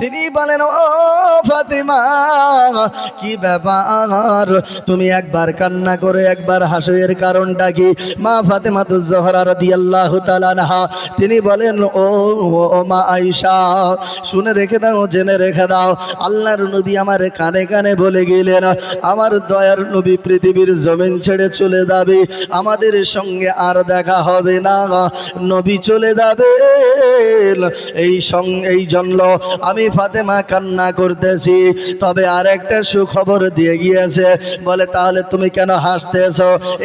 তিনি বলেন, ও ফাতেমা, কি ব্যাপার? তুমি একবার কান্না করে একবার হাসো এর কারণটা কি? মা ফাতেমা তো জহরা রাদিয়াল্লাহু তাআলা আনহা, তিনি বলেন, ও ও মা আয়েশা, শুনে রেখে দাও, জেনে রেখে দাও, আল্লাহর নবী আমার কানে কানে বলে গেলেন, আমার দয়ার নবী পৃথিবীর জমিন ছেড়ে চলে যাবে, আমাদের সঙ্গে আর দেখা হবে না, নবী চলে যাবে এই সং, এই জন্য আমি ফাতেমা কান্না করতেছি, তবে আর একটা সুখবর দিয়ে গিয়েছে। বলে, তাহলে তুমি কেন হাসতেছ?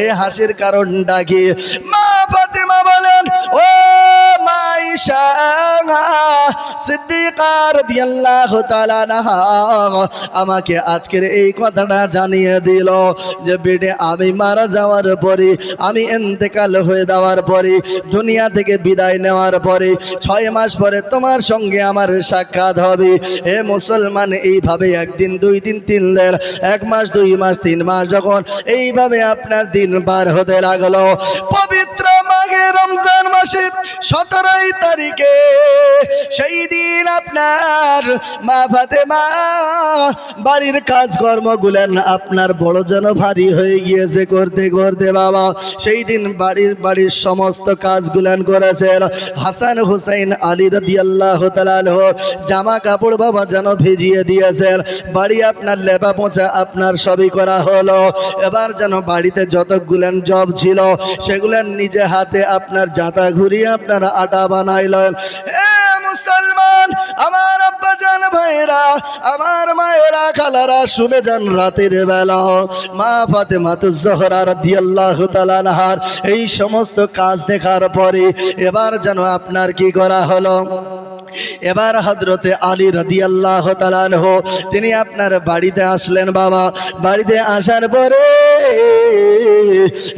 এই হাসির কারণটা কি? মা ফাতেমা বলেন, ও আমাকে আজকের এই কথাটা জানিয়ে দিল যে, বেটে, আমি মারা যাওয়ার পরে আমি এন্তেকাল হয়ে যাওয়ার পরে দুনিয়া থেকে বিদায় নেওয়ার পরে ছয় মাস পরে তোমার সঙ্গে আমার সাক্ষাৎ হবে। হে মুসলমান, এইভাবে একদিন, দুই দিন, তিন দিন, এক মাস, দুই মাস, তিন মাস, যখন এইভাবে আপনার দিন পার হতে লাগল, পবিত্র মাঘে রমজান মাসে সতেরোই তারিখে। সেই দিন আপনার মা ফাতে মা বাড়ির কাজকর্মগুলেন আপনার বড় যেন ভারী হয়ে গিয়েছে করতে করতে বাবা। সেই দিন বাড়ির বাড়ির সমস্ত কাজগুলান করেছেন। হাসান হুসাইন আলী রদি আল্লাহ জামা কাপড় বাবা যেন ভিজিয়ে দিয়েছেন। বাড়ি আপনার লেপা পোঁচা আপনার সবই করা হলো। এবার যেন বাড়িতে যতগুলেন জব ছিল, সেগুলেন নিজে হাতে আপনার জাতা ঘুরিয়ে আপনারা আটা বানাইলেন। এ মুসলমান, আমার আব্বা জান ভাইরা আমার মায়েরা, খালারা, শুনে যান রাতের বেলা। মা ফাতে তো জহরা তালানহার এই সমস্ত কাজ দেখার পরে এবার যেন আপনার কি করা হলো? এবার হজরতে আলী রদি আল্লাহ তালানহ তিনি আপনার বাড়িতে আসলেন বাবা। বাড়িতে আসার পরে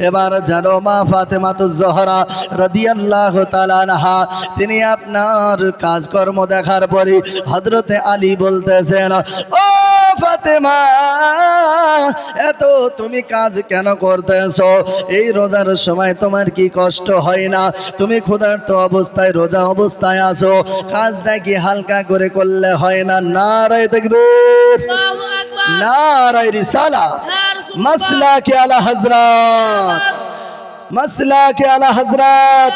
এবার জানো মা ফাতেমাতু জহরা রদি আল্লাহ তালানহা তিনি আপনার কাজকর্ম দেখার পরে হজরতে আলী বলতেছেন, ও ফাতেমা এত তুমি কাজ কেন করতেছ? এই রোজার সময় তোমার কি কষ্ট হয় না? তুমি ক্ষুধার্ত অবস্থায় রোজা অবস্থায় আছো। কাজটা কি হালকা করে করলে হয় না? নারায় দেখবে আল্লাহু আকবার। নারায় রিসালা। মাসলা কে আলা হজরত মাসলা কে আলা হজরত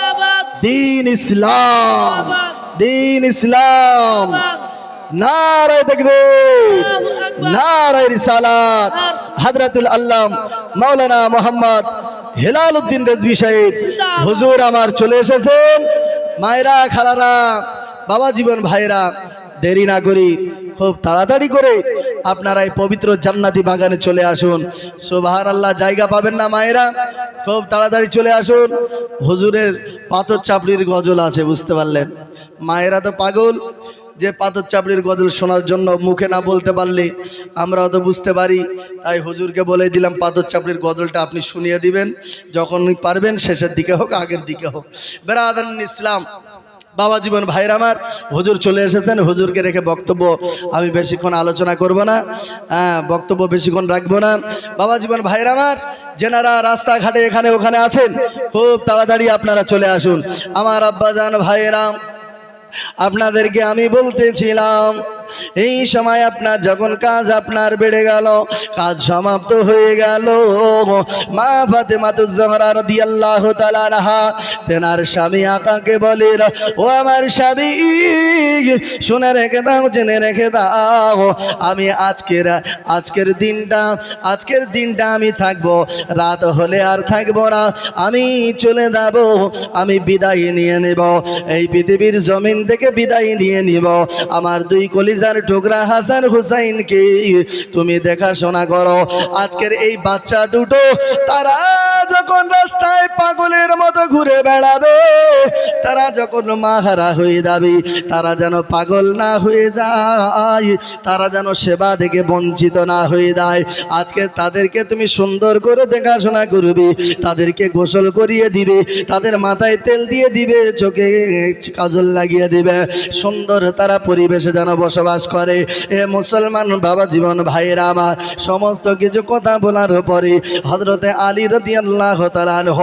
দিন ইসলাম। দিন ইসলাম। নারায় দেখবে নারায় রিসালাত। হজরতুল আল্লাম মাওলানা মোহাম্মদ হেলাল উদ্দিন রেজবি সাহেব হুজুর আমার চলে এসেছেন। মায়েরা খালারা বাবা জীবন ভাইরা দেরি না করি খুব তাড়াতাড়ি করে আপনারা এই পবিত্র জান্নাতি বাগানে চলে আসুন। সোবাহার আল্লাহ জায়গা পাবেন না মায়েরা। খুব তাড়াতাড়ি চলে আসুন। হুজুরের পাথর চাপড়ির গজল আছে বুঝতে পারলেন। মায়েরা তো পাগল। যে পাথর চাপড়ির গজল শোনার জন্য মুখে না বলতে পারলে আমরা তো বুঝতে পারি। তাই হুজুরকে বলে দিলাম, পাথর চাপড়ির গজলটা আপনি শুনিয়ে দিবেন, যখন পারবেন শেষের দিকে হোক, আগের দিকে হোক। বেরাদান ইসলাম, বাবা জীবন ভাইয়ের আমার, হুজুর চলে এসেছেন, হুজুরকে রেখে বক্তব্য আমি বেশিক্ষণ আলোচনা করব না হ্যাঁ বক্তব্য বেশিক্ষণ রাখব না। বাবা জীবন ভাইয়ের আমার, যেনারা রাস্তাঘাটে এখানে ওখানে আছেন, খুব তাড়াতাড়ি আপনারা চলে আসুন। আমার আব্বাজান ভাইয়েরা আপনাদেরকে আমি বলতেছিলাম এই সময় আপনার যখন কাজ আপনার বেড়ে গেল, কাজ সমাপ্ত হয়ে গেল। মা ফাতেমা তো জহরা রাদিয়াল্লাহু তাআলা আনহা, তেনার স্বামী আকাকে বলে, ও আমার স্বামী, শুনে রেখে দাও, জেনে রেখে দাও, আমি আজকের আজকের দিনটা আজকের দিনটা আমি থাকব। রাত হলে আর থাকব না, আমি চলে যাব, আমি বিদায় নিয়ে নেব। এই পৃথিবীর জমিন থেকে বিদায় নিয়ে নিব। আমার দুই কলিজার টুকরা হাসান হুসাইনকে তুমি দেখাশোনা করো। আজকের এই বাচ্চা দুটো, তারা যখন রাস্তায় পাগলের মতো ঘুরে বেড়াবে, তারা যখন মাহারা হয়ে যাবে, তারা যেন পাগল না হয়ে যায়, তারা যেন সেবা থেকে বঞ্চিত না হয়ে যায়। আজকে তাদেরকে তুমি সুন্দর করে দেখাশোনা করবে, তাদেরকে গোসল করিয়ে দিবে, তাদের মাথায় তেল দিয়ে দিবে, চোখে কাজল লাগিয়ে দিবে। সুন্দর তারা পরিবেশে যেন বসবাস বসবাস করে। এ মুসলমান বাবা জীবন, ভাইয়েরা আমার, সমস্ত কিছু কথা বলার পরে হজরতে আলী রদি আল্লাহ তালানহ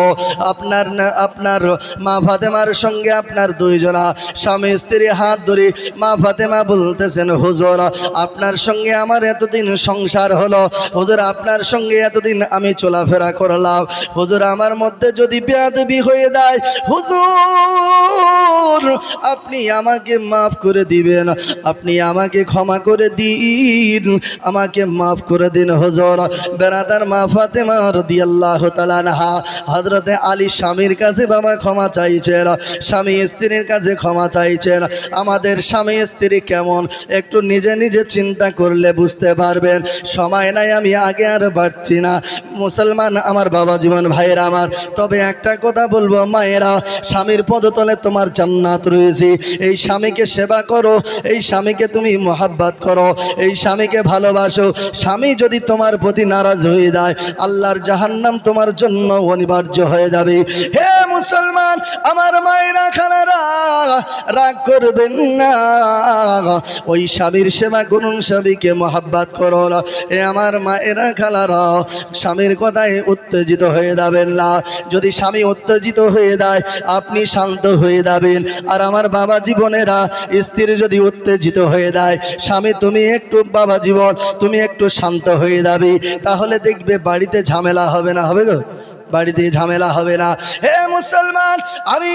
আপনার আপনার মা ফাতেমার সঙ্গে আপনার দুইজনা স্বামী স্ত্রী হাত ধরে, মা ফাতেমা বলতেছেন, হুজুর, আপনার সঙ্গে আমার এতদিন সংসার হলো। হুজুর, আপনার সঙ্গে এতদিন আমি চলাফেরা করলাম। হুজুর, আমার মধ্যে যদি বেয়াদবি হয়ে যায়, হুজুর, আপনি আমাকে মাফ করে দিবেন। আপনি আমাকে ক্ষমা করে দিন। আমাকে মাফ করে দিন হুজুর। বেড়াদার মা ফাতেমা রাদিয়াল্লাহু তাআলা আনহা, হযরতে আলী স্বামীর কাছে বাবা ক্ষমা চাইছেন, স্বামী স্ত্রীর কাছে ক্ষমা চাইছেন। আমাদের স্বামী স্ত্রী কেমন? একটু নিজে নিজে চিন্তা করলে বুঝতে পারবেন। সময় নাই, আমি আগে আর বাড়ছি না। মুসলমান আমার বাবা জীবন, ভাইয়েরা আমার। তবে একটা কথা বলব, মায়েরা, স্বামীর পদতলে তোমার জান্নাত রয়েছে। এই স্বামীকে সেবা করো, এই স্বামীকে তুমি মোহাব্বত করো, এই স্বামীকে ভালোবাসো। স্বামী যদি তোমার প্রতি নারাজ হয়ে যায়, আল্লাহর জাহান্নাম তোমার জন্য অনিবার্য হয়ে যাবে। হে মুসলমান, আমার মায়েরা খানারা রাগ করবেন না। ওই স্বামীর সেবা করুন, স্বামীকে মোহাব্বত করো এ আমার মায়েরা খালারা, স্বামীর কথায় উত্তেজিত হয়ে যাবেন না। যদি স্বামী উত্তেজিত হয়ে যায়, আপনি শান্ত হয়ে যাবেন। আর আমার বাবা জীবনেরা স্ত্রী যদি উত্তেজিত হয়ে যায়, স্বামী তুমি একটু বাবা জীবন, তুমি একটু শান্ত হয়ে যাবে। তাহলে দেখবে বাড়িতে ঝামেলা হবে না, হবে গো। বাড়িতে ঝামেলা হবে না। হে মুসলমান, আমি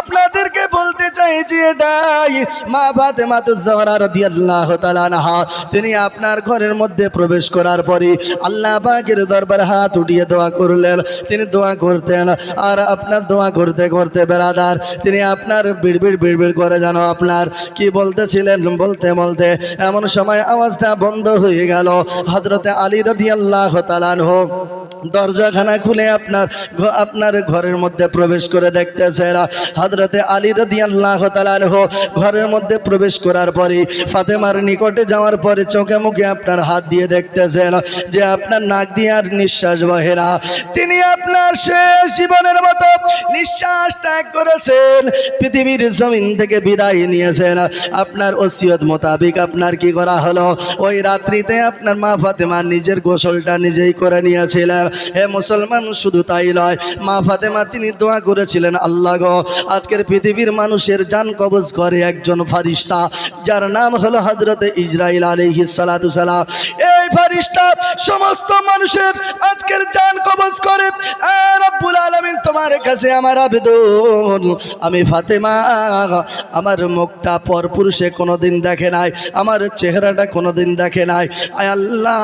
আপনাদেরকে বলতে চাই যে এটাই মা ফাতেমা তো জহরা রাদিয়াল্লাহু তাআলা আনহা, তিনি আপনার ঘরের মধ্যে প্রবেশ করার পরে আল্লাহ পাকের দরবার হাত উঠিয়ে দোয়া করলেন। তিনি দোয়া করতেন, আর আপনার দোয়া করতে করতে বেড়াদার তিনি আপনার বিড়বিড় বিড়বিড় করে যেন আপনার কি বলতেছিলেন বলতে বলতে এমন সময় আওয়াজটা বন্ধ হয়ে গেল। হজরতে আলী রাদিয়াল্লাহু তাআলা আনহু দরজাখানা খুলে আপনার আপনার ঘরের মধ্যে প্রবেশ করে দেখতেছেন হজরতে আলী রদি আল্লাহ ঘরের মধ্যে প্রবেশ করার পরে ফাতেমার নিকটে যাওয়ার পরে চোখে মুখে আপনার হাত দিয়ে দেখতেছেন যে আপনার নাক দিয়ে আর নিঃশ্বাস বহে না। তিনি আপনার শেষ জীবনের মতো নিঃশ্বাস ত্যাগ করেছেন। পৃথিবীর জমিন থেকে বিদায় নিয়েছেন আপনার ওসিয়ত মোতাবিক আপনার কি করা হলো? ওই রাত্রিতে আপনার মা ফাতেমা নিজের গোসলটা নিজেই করে নিয়েছিলেন। হে মুসলমান, শুধু তাই নয়, মা ফাতেমা তিনি দোয়া করেছিলেন, আল্লাহ গো, আজকের পৃথিবীর মানুষের যান কবজ করে একজন ফারিস্তা, যার নাম হলো হজরত ইসরাইল আলহিস সালাম। এই ফারিস্তা সমস্ত মানুষের আজকের জান কবজ করে। রব্বুল আলামিন তোমার কাছে আমার আবেদন। আমি ফাতেমা আমার মুখটা পর পুরুষে কোনোদিন দেখে নাই আমার চেহারাটা কোনোদিন দেখে নাই। আয় আল্লাহ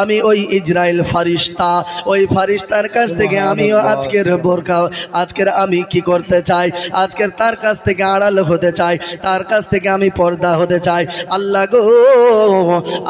আমি ওই ইসরায়েল ফারিস্তা ওই ফারিস্তার কাছ থেকে আমিও আজকের বোরকা আজকের আমি কি করতে চাই? আজকের তার কাছ থেকে আড়াল হতে চাই তার কাছ থেকে আমি পর্দা হতে চাই। আল্লাহ গো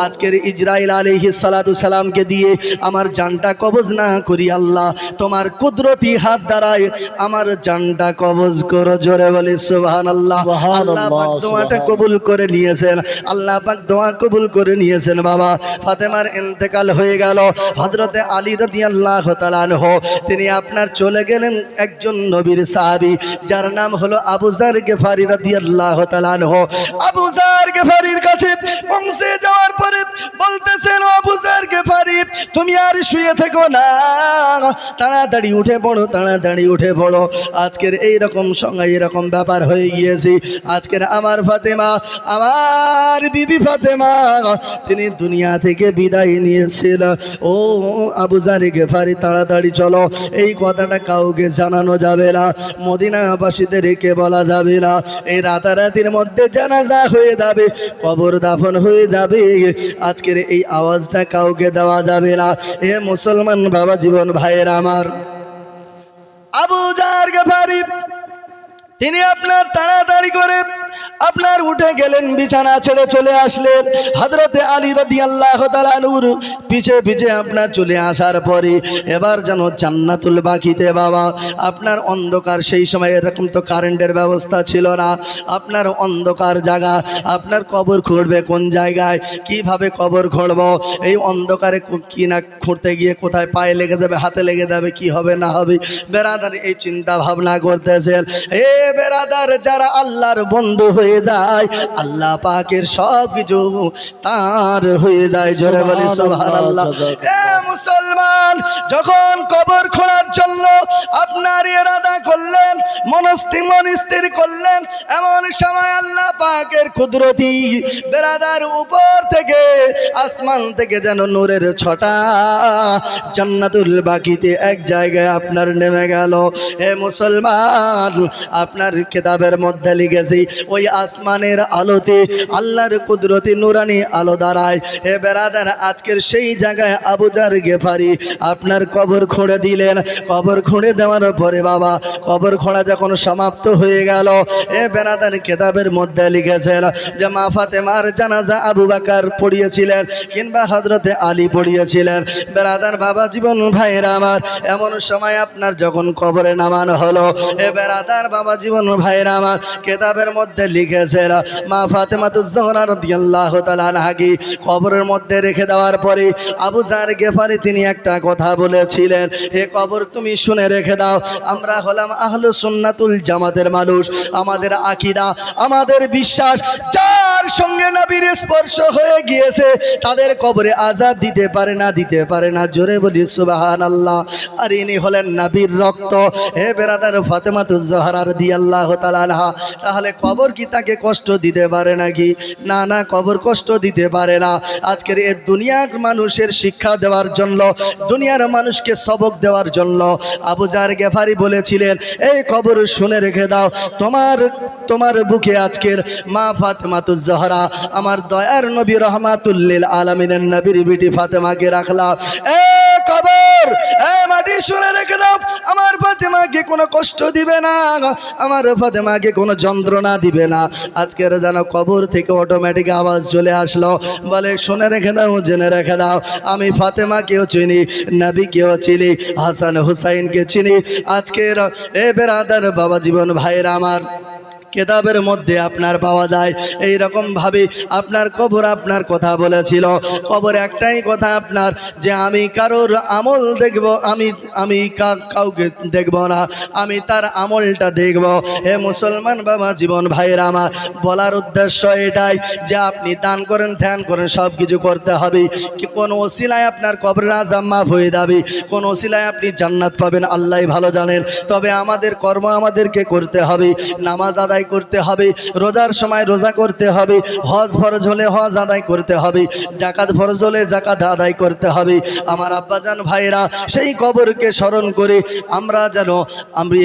আজকের ইসরায়েল আলহি সালামকে দিয়ে আমার জানটা কবজ না করি আল্লাহ তোমার কুদরতি হাত দ্বারায় আমার জানটা কবজ করো জোরে বলি সুবহান আল্লাহ আল্লাহ পাক দোয়াটা কবুল করে নিয়েছেন আল্লাহ পাক দোয়া কবুল করে নিয়েছেন বাবা। ফাতেমার ইন্তেকাল হয়ে গেল হজরতে আলী রাদিয়াল্লাহু তাআলা আনহু তিনি আপনার চলে গেলেন একজন নবীর সাহাবী যার নাম হলো আবু জার গেফারি রাদিয়াল্লাহু তাআলা আনহু। আবু জার গেফারির কাছে পৌঁছে যাওয়ার পরে বলতেছেন "ও আবু জার গেফারি তুমি আর শুয়ে থেকো না। তাড়াতাড়ি উঠে পড়ো, তাড়াতাড়ি উঠে পড়ো। আজকের এই রকম সঙ্গে এরকম ব্যাপার হয়ে গিয়েছে। আজকের আমার ফাতেমা, আমার বিবি ফাতেমা, তিনি দুনিয়া থেকে বিদায় নিয়েছিল। ও আবু জারি গেফারি তাড়াতাড়ি চলো। এই কথাটা কাউকে জানানো যাবে না। মদিনাবাসীদের রেখে বলা যাবে না। এই রাতারাতির মধ্যে জানাজা হয়ে যাবে, কবর দাফন হয়ে যাবে। আজকের এই আওয়াজটা কাউকে দেওয়া যাবে না। এ মুসলমান বাবা জীবন ভাইয়ের আমার। আবু জার গেফারি, তিনি আপনার তাড়াতাড়ি করে আপনার উঠে গেলেন, বিছানা ছেড়ে চলে আসলেন। হজরতে আলী রদি আল্লাহ তালানুর পিছে পিছে আপনার চলে আসার পরে, এবার যেন জান্নাতুল বাকিতে বাবা, আপনার অন্ধকার সেই সময় এরকম তো কারেন্টের ব্যবস্থা ছিল না। আপনার অন্ধকার জায়গা, আপনার কবর খুঁড়বে কোন জায়গায়, কীভাবে কবর খুঁড়ব, এই অন্ধকারে কি না খুঁড়তে গিয়ে কোথায় পায়ে লেগে যাবে, হাতে লেগে যাবে, কি হবে না হবে? বেড়াদার এই চিন্তা ভাবনা করতেছেন। এ বেরাদার, যারা আল্লাহর বন্ধু হয়ে যায় আল্লাহ পাকের সব কিছু তার হয়ে যায়। জোরে বলি সুবহানাল্লাহ এ মুসলমান যখন কবর খোঁড়ার জন্য আপনার ইরাদা করলেন মনস্থি মন স্থির করলেন এমন সময় আল্লাহ পাকের কুদরতি বেরাদার উপর থেকে আসমান থেকে যেন নূরের ছটা জান্নাতুল বাকিতে এক জায়গায় আপনার নেমে গেল। হে মুসলমান আপনার খেতাবের মধ্যে লিখেছি ওই আসমানের আলোতে আল্লাহর কুদরতি নুরানি আলো দাঁড়ায়। হে বেরাদার, আজকের সেই জায়গায় আবুজার গেফারি আপনার কবর খুঁড়ে দিলেন। কবর খুঁড়ে দেওয়ার পরে বাবা, কবর খোঁড়া যখন সমাপ্ত হয়ে গেল, এ বেরাদার কেতাবের মধ্যে লিখেছেন যে, মা ফাতেমার জানাজা আবু বাকার পড়িয়েছিলেন কিংবা হজরতে আলী পড়িয়েছিলেন। বেরাদার বাবা, জীবন ভাইয়ের আমার, এমন সময় আপনার যখন কবরে নামানো হলো, এ বেরাদার বাবা, জীবন ভাইয়ের আমার, কেতাবের মধ্যে লিখেছেন মা ফাতেমাতুজ্জোহরা রাদিয়াল্লাহু আনহাকে কবরের মধ্যে রেখে দেওয়ার পরে আবু জার গেফারি তিনি একটা কথা বলেছিলেন, হে কবর, তুমি শুনে রেখে দাও, আমরা হলাম আহলু সুন্নাতুল জামাতের মানুষ, আমাদের আকিদা, আমাদের বিশ্বাস, যার সঙ্গে নবীর স্পর্শ হয়ে গিয়েছে, তাদের কবরে আজাব দিতে পারে না, দিতে পারে না। জোরে বলি সুবাহান আল্লাহ আর ইনি হলেন নবীর রক্ত। হে বেরাদার জহরার দি আল্লাহ তালানহা তাহলে কবর কি তাকে কষ্ট দিতে পারে নাকি? না না, কবর কষ্ট দিতে পারে না। আজকের এ দুনিয়ার মানুষের শিক্ষা দেওয়ার জন্য, দুনিয়ার মানুষকে সবক দেওয়ার জন্য আবু জার গেফারি বলেছিলেন, এই খবর শুনে রেখে দাও, তোমার তোমার বুকে আজকের মা ফাতেমাতুজ জহরা আমার দয়ার নবী রহমাতুল্লিল আলমিনের নবীর বিটি ফাতেমাকে রাখলাম। এ কবর এ মাটি শুনে রেখে দাও ফাতেমাকে কোনো কষ্ট দিবে না, আমার ফাতেমাকে কোনো যন্ত্রণা দিবে না। আজকের যেন কবর থেকে অটোমেটিক আওয়াজ চলে আসলো। বলে, শুনে রেখে দাও, জেনে রেখে দাও। আমি ফাতেমাকেও চিনি, নাবিকেও চিনি, হাসান হুসাইনকে চিনি। আজকের, এ বেরাদার বাবা জীবন ভাইয়ের আমার কেতাবের মধ্যে আপনার পাওয়া যায়। এই ভাবে আপনার কবর আপনার কথা বলেছিল। কবর একটাই কথা আপনার যে আমি কারোর আমল দেখব, আমি আমি কাউকে দেখব না, আমি তার আমলটা দেখব। হে মুসলমান বাবা, জীবন ভাইয়ের আমার, বলার উদ্দেশ্য এটাই যে আপনি দান করেন, ধ্যান করেন সব কিছু করতে হবে। কি কোন ওসিলায় আপনার কবরের আজাম মাফ হয়ে যাবে? কোন ওসিলায় আপনি জান্নাত পাবেন আল্লাহ ভালো জানেন। তবে আমাদের কর্ম আমাদেরকে করতে হবে। নামাজ আদায় করতে হবে, রোজার সময় রোজা করতে হবে, হজ ফরজ হলে হজ আদায় করতে হবে, জাকাত ফরজ হলে জাকাত আদায় করতে হবে। আমার আব্বাজান ভাইরা সেই কবরকে স্মরণ করে আমরা যেন আমরা